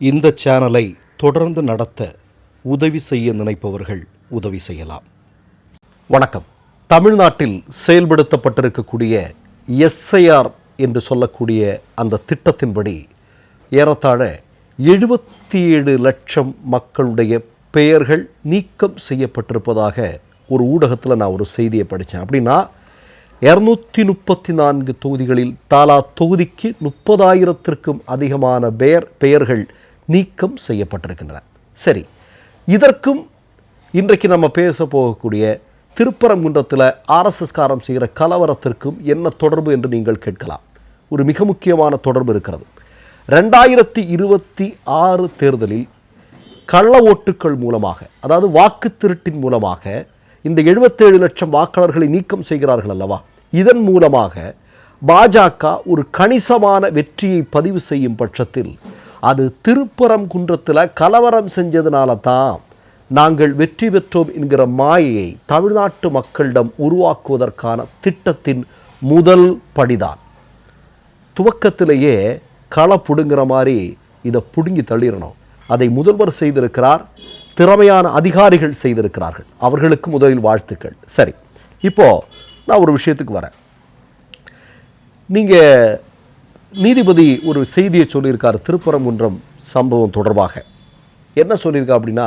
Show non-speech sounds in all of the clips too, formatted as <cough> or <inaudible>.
இந்த சேனலை தொடர்ந்து நடத்த உதவி செய்ய நினைப்பவர்கள் உதவி செய்யலாம். வணக்கம். தமிழ்நாட்டில் செயல்படுத்தப்பட்டிருக்கக்கூடிய எஸ்ஐஆர் என்று சொல்லக்கூடிய அந்த திட்டத்தின்படி ஏறத்தாழ எழுபத்தி ஏழு லட்சம் மக்களுடைய பெயர்கள் நீக்கம் செய்யப்பட்டிருப்பதாக ஒரு ஊடகத்தில் நான் ஒரு செய்தியை படித்தேன் அப்படின்னா இரநூத்தி முப்பத்தி நான்கு தொகுதிகளில் தாலா தொகுதிக்கு முப்பதாயிரத்திற்கும் அதிகமான பெயர் பெயர்கள் நீக்கம் செய்யப்பட்டிருக்கின்றன. சரி இதற்கும் இன்றைக்கு நம்ம பேச போகக்கூடிய திருப்பரங்குன்றத்தில் ஆர்எஸ்எஸ் காரம் செய்கிற கலவரத்திற்கும் என்ன தொடர்பு என்று நீங்கள் கேட்கலாம். ஒரு மிக முக்கியமான தொடர்பு இருக்கிறது. ரெண்டாயிரத்தி இருபத்தி ஆறு தேர்தலில் கள்ள ஓட்டுக்கள் மூலமாக அதாவது வாக்கு திருட்டின் மூலமாக இந்த எழுபத்தேழு லட்சம் வாக்காளர்களை நீக்கம் செய்கிறார்கள் அல்லவா? இதன் மூலமாக பாஜக ஒரு கணிசமான வெற்றியை பதிவு செய்யும் பட்சத்தில் அது திருப்பரங்குன்றத்தில் கலவரம் செஞ்சதுனால தான் நாங்கள் வெற்றி பெற்றோம் என்கிற மாயையை தமிழ்நாட்டு மக்களிடம் உருவாக்குவதற்கான திட்டத்தின் முதல் படிதான். துவக்கத்திலேயே களை பிடுங்குற மாதிரி இதை பிடுங்கி தள்ளிடணும். அதை முதல்வர் செய்திருக்கிறார் திறமையான அதிகாரிகள் செய்திருக்கிறார்கள். அவர்களுக்கு முதலில் வாழ்த்துக்கள். சரி இப்போ நான் ஒரு விஷயத்துக்கு வரேன். நீங்கள் நீதிபதி ஒரு செய்தியை சொல்லியிருக்கார். திருப்பரங்குன்றம் சம்பவம் தொடர்பாக. என்ன சொல்லியிருக்கா அப்படின்னா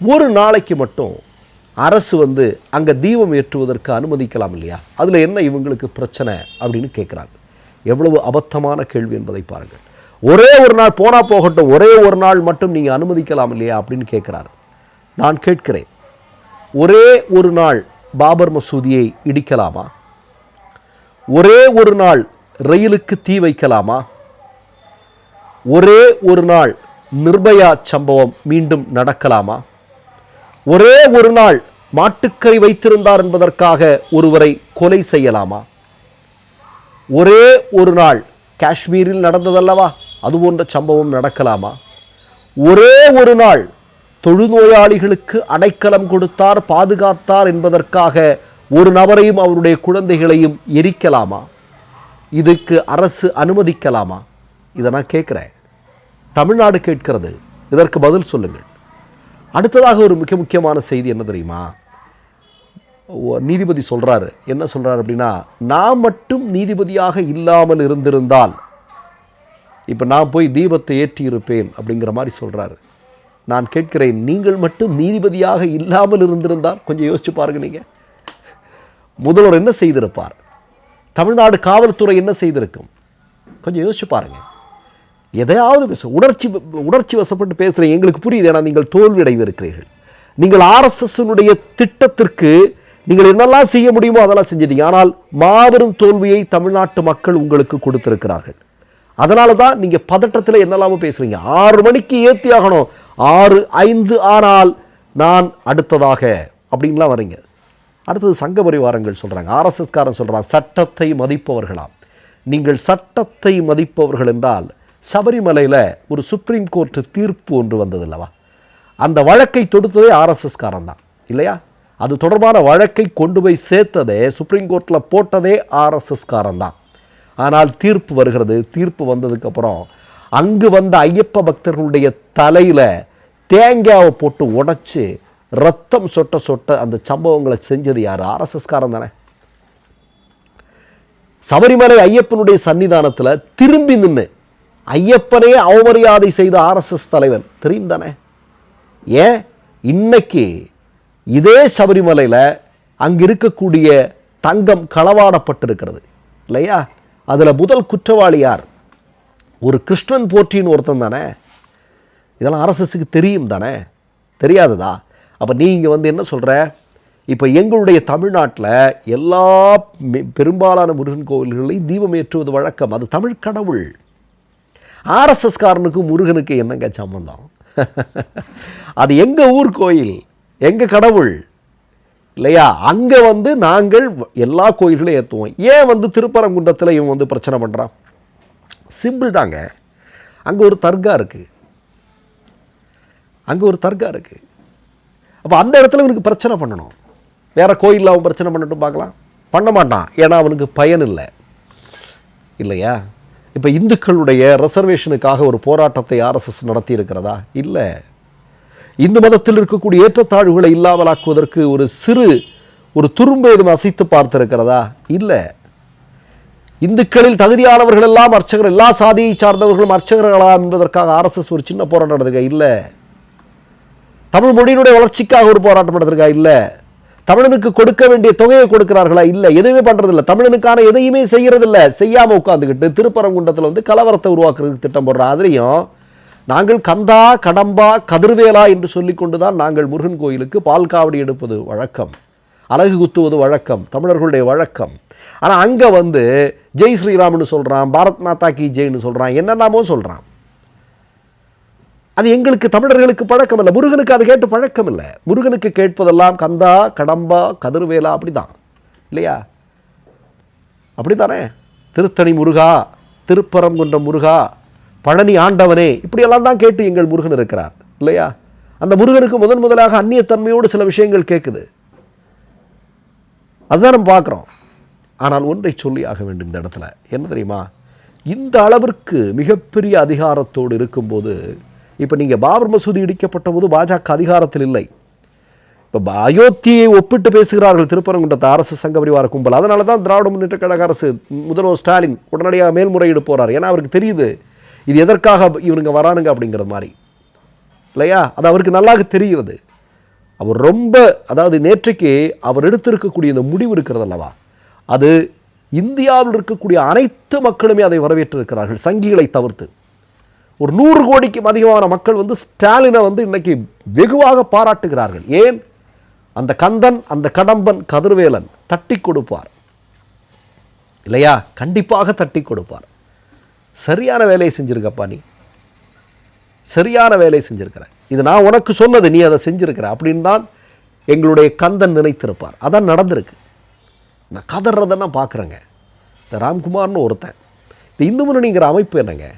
ஒரு நாளைக்கு மட்டும் அரசு வந்து அங்கே தீபம் ஏற்றுவதற்கு அனுமதிக்கலாம் இல்லையா? அதில் என்ன இவங்களுக்கு பிரச்சனை அப்படின்னு கேட்குறாங்க எவ்வளவு அபத்தமான கேள்வி என்பதை பாருங்கள். ஒரே ஒரு நாள் போனால் போகட்டும் ஒரே ஒரு நாள் மட்டும் நீங்கள் அனுமதிக்கலாம் இல்லையா அப்படின்னு கேட்குறாரு நான் கேட்கிறேன் ஒரே ஒரு நாள் பாபர் மசூதியை இடிக்கலாமா? ஒரே ஒரு நாள் ரயிலுக்கு தீ வைக்கலாமா? ஒரே ஒரு நாள் நிர்பயா சம்பவம் மீண்டும் நடக்கலாமா? ஒரே ஒரு நாள் மாட்டுக்கறி வைத்திருந்தார் என்பதற்காக ஒருவரை கொலை செய்யலாமா? ஒரே ஒரு நாள் காஷ்மீரில் நடந்ததல்லவா? அது போன்ற சம்பவம் நடக்கலாமா? ஒரே ஒரு நாள் தொழுநோயாளிகளுக்கு அடைக்கலம் கொடுத்தார் பாதுகாத்தார் என்பதற்காக ஒரு நபரையும் அவருடைய குழந்தைகளையும் எரிக்கலாமா? இதுக்கு அரசு அனுமதிக்கலாமா? இதை நான் கேட்குறேன். தமிழ்நாடு கேட்கிறது. இதற்கு பதில் சொல்லுங்கள். அடுத்ததாக ஒரு மிக முக்கியமான செய்தி என்ன தெரியுமா? ஓ- நீதிபதி சொல்கிறாரு என்ன சொல்கிறார் அப்படின்னா நான் மட்டும் நீதிபதியாக இல்லாமல் இருந்திருந்தால் இப்போ நான் போய் தீபத்தை ஏற்றி இருப்பேன் அப்படிங்கிற மாதிரி சொல்கிறாரு நான் கேட்கிறேன் நீங்கள் மட்டும் நீதிபதியாக இல்லாமல் இருந்திருந்தால் கொஞ்சம் யோசிச்சு பாருங்க நீங்கள் முதல்வர் என்ன செய்திருப்பார்? தமிழ்நாடு காவல்துறை என்ன செய்திருக்கும்? கொஞ்சம் யோசிச்சு பாருங்கள் எதையாவது பேச உணர்ச்சி உணர்ச்சி வசப்பட்டு பேசுகிறேன் எங்களுக்கு புரியுது. ஏன்னா நீங்கள் தோல்வி அடைந்திருக்கிறீர்கள் நீங்கள் ஆர்எஸ்எஸ்னுடைய திட்டத்திற்கு நீங்கள் என்னெல்லாம் செய்ய முடியுமோ அதெல்லாம் செஞ்சிட்டீங்க. ஆனால் மாபெரும் தோல்வியை தமிழ்நாட்டு மக்கள் உங்களுக்கு கொடுத்திருக்கிறார்கள். அதனால தான் நீங்கள் பதட்டத்தில் என்னெல்லாமோ பேசுகிறீங்க ஆறு மணிக்கு ஏற்றி ஆகணும் ஆறு ஐந்து ஆனால் நான் அடுத்ததாக அப்படின்லாம் வரீங்க. அடுத்தது சங்க பரிவாரங்கள் சொல்கிறாங்க ஆர்எஸ்எஸ்காரன் சொல்கிறான் சட்டத்தை மதிப்பவர்களாம். நீங்கள் சட்டத்தை மதிப்பவர்கள் என்றால் சபரிமலையில் ஒரு சுப்ரீம் கோர்ட்டு தீர்ப்பு ஒன்று வந்தது அல்லவா அந்த வழக்கை தொடுத்ததே ஆர்எஸ்எஸ்காரன் தான் இல்லையா? அது தொடர்பான வழக்கை கொண்டு போய் சேர்த்ததே சுப்ரீம் கோர்ட்டில் போட்டதே ஆர்எஸ்எஸ்காரன் தான். ஆனால் தீர்ப்பு வருகிறது. தீர்ப்பு வந்ததுக்கப்புறம் அங்கு வந்த ஐயப்ப பக்தர்களுடைய தலையில் தேங்காவை போட்டு உடைச்சி ரத்தம் சொட்ட சொட்ட அந்த சம்பவங்களை செஞ்சது யார்? ஆர்எஸ்எஸ்காரன் தானே. சபரிமலை ஐயப்பனுடைய சன்னிதானத்தில் திரும்பி நின்று ஐயப்பனே அவமரியாதை செய்த ஆர்எஸ்எஸ் தலைவன். தெரியும் தானே? ஏன்? இன்னைக்கு இதே சபரிமலையில் அங்கே இருக்கக்கூடிய தங்கம் களவாடப்பட்டிருக்கிறது. இல்லையா? அதில் முதல் குற்றவாளி யார்? ஒரு கிருஷ்ணன் போற்றின்னு ஒருத்தன் தானே. இதெல்லாம் அரசுக்கு தெரியும் தானே? தெரியாததா? அப்போ நீங்கள் வந்து என்ன சொல்கிற இப்போ எங்களுடைய தமிழ்நாட்டில் எல்லா பெரும்பாலான முருகன் கோவில்களையும் தீபம் ஏற்றுவது வழக்கம். அது தமிழ் கடவுள். ஆர்எஸ்எஸ்காரனுக்கும் முருகனுக்கு என்னங்க சம்பந்தம்? <laughs> அது எங்கள் ஊர் கோயில் எங்கள் கடவுள். இல்லையா? அங்கே வந்து நாங்கள் எல்லா கோயில்களையும் ஏற்றுவோம் ஏன் வந்து திருப்பரங்குன்றத்தில் இவன் வந்து பிரச்சனை பண்ணுறான் சிம்பிள் தாங்க. அங்கே ஒரு தர்கா இருக்குது அங்கே ஒரு தர்கா இருக்குது அப்போ அந்த இடத்துல இவனுக்கு பிரச்சனை பண்ணணும். வேறு கோயிலில் அவன் பிரச்சனை பண்ணட்டும் பார்க்கலாம். பண்ண மாட்டான். ஏன்னா அவனுக்கு பயன் இல்லை. இல்லையா? இப்போ இந்துக்களுடைய ரிசர்வேஷனுக்காக ஒரு போராட்டத்தை ஆர்எஸ்எஸ் நடத்தி இருக்கிறதா இல்லை. இந்து மதத்தில் இருக்கக்கூடிய ஏற்றத்தாழ்வுகளை இல்லாமலாக்குவதற்கு ஒரு சிறு ஒரு துரும்பேதும் அசைத்து பார்த்திருக்கிறதா? இல்லை. இந்துக்களில் தகுதியானவர்கள் எல்லாம் அர்ச்சகர் எல்லா சாதியை சார்ந்தவர்களும் அர்ச்சகர்களாம் என்பதற்காக ஆர்எஸ்எஸ் ஒரு சின்ன போராட்டம் நடந்திருக்கா இல்லை. தமிழ் மொழியினுடைய வளர்ச்சிக்காக ஒரு போராட்டம் நடந்திருக்கா இல்லை. தமிழனுக்கு கொடுக்க வேண்டிய தொகையை கொடுக்கிறார்களா? இல்லை. எதுவுமே பண்ணுறதில்ல தமிழனுக்கான எதையுமே செய்கிறதில்ல செய்யாமல் உட்காந்துக்கிட்டு திருப்பரங்குன்றத்தில் வந்து கலவரத்தை உருவாக்குறதுக்கு திட்டம் போடுற. அதுலேயும் நாங்கள் கந்தா கடம்பா கதிர்வேலா என்று சொல்லிக் கொண்டுதான் நாங்கள் முருகன் கோயிலுக்கு பால் காவடி எடுப்பது வழக்கம். அலகு குத்துவது வழக்கம். தமிழர்களுடைய வழக்கம். ஆனால் அங்கே வந்து ஜெய் ஸ்ரீராம்னு சொல்கிறான் பாரத் மாதா கி ஜெய்னு சொல்கிறான் என்னெல்லாமோ சொல்கிறான் அது எங்களுக்கு தமிழர்களுக்கு பழக்கம் இல்லை முருகனுக்கு அது கேட்டு பழக்கம் இல்லை முருகனுக்கு கேட்பதெல்லாம் கந்தா கடம்பா கதிர்வேலா அப்படிதான். இல்லையா? அப்படி தானே திருத்தணி முருகா திருப்பரங்குன்றம் முருகா பழனி ஆண்டவனே. இப்படியெல்லாம் தான் கேட்டு எங்கள் முருகன் இருக்கிறார். இல்லையா? அந்த முருகனுக்கு முதன் முதலாக அந்நியத்தன்மையோடு சில விஷயங்கள் கேட்குது. அதுதான் நம்ம பார்க்குறோம். ஆனால் ஒன்றை சொல்லி ஆக வேண்டும் இந்த இடத்துல. என்ன தெரியுமா? இந்த அளவிற்கு மிகப்பெரிய அதிகாரத்தோடு இருக்கும்போது இப்போ நீங்கள் பாபர் மசூதி இடிக்கப்பட்ட போது பாஜக அதிகாரத்தில் இல்லை. இப்போ அயோத்தியை ஒப்பிட்டு பேசுகிறார்கள் திருப்பரங்குன்றத்தை அரசு சங்க பரிவார கும்பல். அதனால தான் திராவிட முன்னேற்ற கழக அரசு முதல்வர் ஸ்டாலின் உடனடியாக மேல்முறையீடு போகிறார் ஏன்னா அவருக்கு தெரியுது இது எதற்காக இவனுங்க வரானுங்க அப்படிங்கிறது மாதிரி. இல்லையா? அது அவருக்கு நல்லாக தெரிகிறது. அவர் ரொம்ப அதாவது நேற்றைக்கு அவர் எடுத்திருக்கக்கூடிய இந்த முடிவு இருக்கிறது அல்லவா? அது இந்தியாவில் இருக்கக்கூடிய அனைத்து மக்களுமே அதை வரவேற்றிருக்கிறார்கள் சங்கிகளை தவிர்த்து. ஒரு நூறு கோடிக்கும் அதிகமான மக்கள் வந்து ஸ்டாலினை வந்து இன்னைக்கு வெகுவாக பாராட்டுகிறார்கள். ஏன்? அந்த கந்தன் அந்த கடம்பன் கதிர்வேலன் தட்டி கொடுப்பார். இல்லையா? கண்டிப்பாக தட்டி கொடுப்பார். சரியான வேலையை செஞ்சுருக்கப்பா நீ. சரியான வேலையை செஞ்சுருக்கிற. இது நான் உனக்கு சொன்னது நீ அதை செஞ்சிருக்கிற அப்படின்னு தான் எங்களுடைய கந்தன் நினைத்திருப்பார். அதான் நடந்திருக்கு. நான் கதறதெல்லாம் பார்க்குறேங்க. இந்த ராம்குமார்னு ஒருத்தன். இந்த இந்து முன்னணிங்கிற அமைப்பு என்னங்க?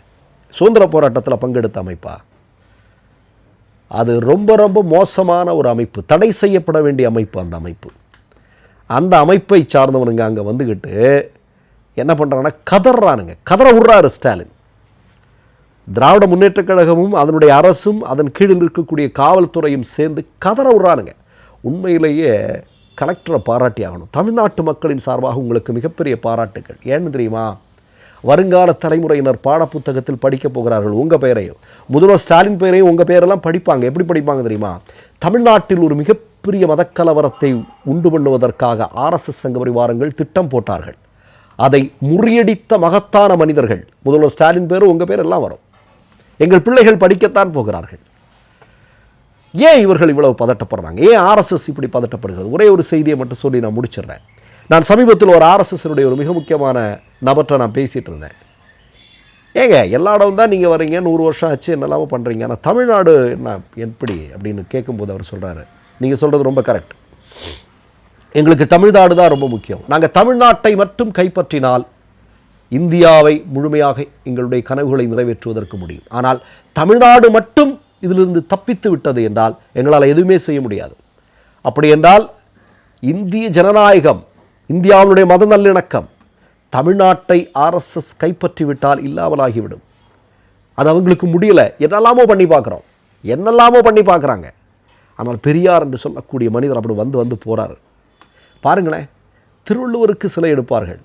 சுதந்திர போராட்டத்தில் பங்கெடுத்த அமைப்பா? அது ரொம்ப ரொம்ப மோசமான ஒரு அமைப்பு. தடை செய்யப்பட வேண்டிய அமைப்பு அந்த அமைப்பு. அந்த அமைப்பை சார்ந்தவனுங்க அங்கே வந்துக்கிட்டு என்ன பண்ணுறாங்கன்னா கதறானுங்க. கதற விட்றாரு ஸ்டாலின். திராவிட முன்னேற்றக் கழகமும் அதனுடைய அரசும் அதன் கீழில் இருக்கக்கூடிய காவல்துறையும் சேர்ந்து கதற விட்றானுங்க. உண்மையிலேயே கலெக்டரை பாராட்டி ஆகணும் தமிழ்நாட்டு மக்களின் சார்பாக உங்களுக்கு மிகப்பெரிய பாராட்டுகள் ஏன்னு தெரியுமா? வருங்கால தலைமுறையினர் பாடப்புத்தகத்தில் படிக்கப் போகிறார்கள். உங்கள் பெயரையும். முதல்வர் ஸ்டாலின் பெயரையும் உங்கள் பெயரெல்லாம் படிப்பாங்க. எப்படி படிப்பாங்க தெரியுமா? தமிழ்நாட்டில் ஒரு மிகப்பெரிய மதக்கலவரத்தை உண்டு பண்ணுவதற்காக ஆர்எஸ்எஸ் சங்க பரிவாரங்கள் திட்டம் போட்டார்கள். அதை முறியடித்த மகத்தான மனிதர்கள் முதல்வர் ஸ்டாலின் பேரும் உங்கள் பேர் எல்லாம் வரும். எங்கள் பிள்ளைகள் படிக்கத்தான் போகிறார்கள். ஏன் இவர்கள் இவ்வளவு பதட்டப்படுறாங்க? ஏன் ஆர்எஸ்எஸ் இப்படி பதட்டப்படுகிறது? ஒரே ஒரு செய்தியை மட்டும் சொல்லி நான் முடிச்சிடுறேன். நான் சமீபத்தில் ஒரு ஆர்எஸ்எஸ்னுடைய ஒரு மிக முக்கியமான நபர்கிட்ட நான் பேசிகிட்டு இருந்தேன் ஏங்க எல்லா இடம் தான் நீங்கள் வரீங்க நூறு வருஷம் ஆச்சு என்னெல்லாமோ பண்ணுறீங்க ஆனால் தமிழ்நாடு என்ன எப்படி அப்படின்னு கேட்கும்போது அவர் சொல்கிறாரு நீங்கள் சொல்கிறது ரொம்ப கரெக்ட். எங்களுக்கு தமிழ்நாடு தான் ரொம்ப முக்கியம். நாங்கள் தமிழ்நாட்டை மட்டும் கைப்பற்றினால் இந்தியாவை முழுமையாக எங்களுடைய கனவுகளை நிறைவேற்றுவதற்கு முடியும். ஆனால் தமிழ்நாடு மட்டும் இதிலிருந்து தப்பித்து விட்டது என்றால் எங்களால் எதுவுமே செய்ய முடியாது. அப்படி என்றால் இந்திய ஜனநாயகம் இந்தியாவுடைய மத நல்லிணக்கம் தமிழ்நாட்டை ஆர்எஸ்எஸ் கைப்பற்றிவிட்டால் இல்லாமலாகிவிடும். அது அவங்களுக்கு முடியல. என்னெல்லாமோ பண்ணி பார்க்குறோம். என்னெல்லாமோ பண்ணி பார்க்குறாங்க. ஆனால் பெரியார் என்று சொல்லக்கூடிய மனிதர் அப்படி வந்து வந்து போகிறார் பாருங்களேன் திருவள்ளுவருக்கு சிலை எடுப்பார்கள்.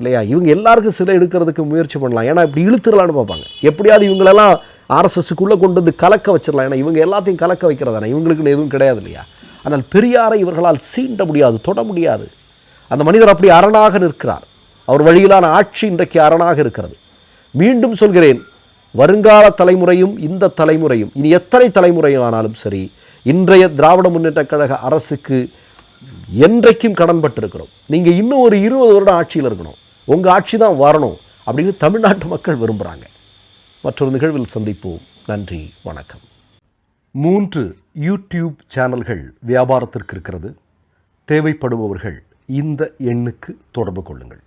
இல்லையா? இவங்க எல்லாருக்கும் சிலை எடுக்கிறதுக்கு முயற்சி பண்ணலாம். ஏன்னா இப்படி இழுத்துடலான்னு பார்ப்பாங்க. எப்படியாவது இவங்களெல்லாம் ஆர்எஸ்எஸ்க்குள்ளே கொண்டு வந்து கலக்க வச்சிடலாம். ஏன்னா இவங்க எல்லாத்தையும் கலக்க வைக்கிறதானே இவங்களுக்குன்னு எதுவும் கிடையாது இல்லையா? ஆனால் பெரியாரை இவர்களால் சீண்ட முடியாது தொட முடியாது. அந்த மனிதர் அப்படி அரணாக நிற்கிறார். அவர் வழியிலான ஆட்சி இன்றைக்கு அரணாக இருக்கிறது. மீண்டும் சொல்கிறேன் வருங்கால தலைமுறையும் இந்த தலைமுறையும் இனி எத்தனை தலைமுறையானாலும் சரி இன்றைய திராவிட முன்னேற்றக் கழக அரசுக்கு என்றைக்கும் கடன்பட்டிருக்கிறோம் நீங்கள் இன்னும் ஒரு இருபது வருடம் ஆட்சியில் இருக்கணும். உங்கள் ஆட்சி தான் வரணும் அப்படின்னு தமிழ்நாட்டு மக்கள் விரும்புகிறாங்க மற்றொரு நிகழ்வில் சந்திப்போம். நன்றி வணக்கம். மூன்று யூடியூப் சேனல்கள் வியாபாரத்திற்கு இருக்கிறது. தேவைப்படுபவர்கள் இந்த எண்ணுக்கு தொடர்பு கொள்ளுங்கள்.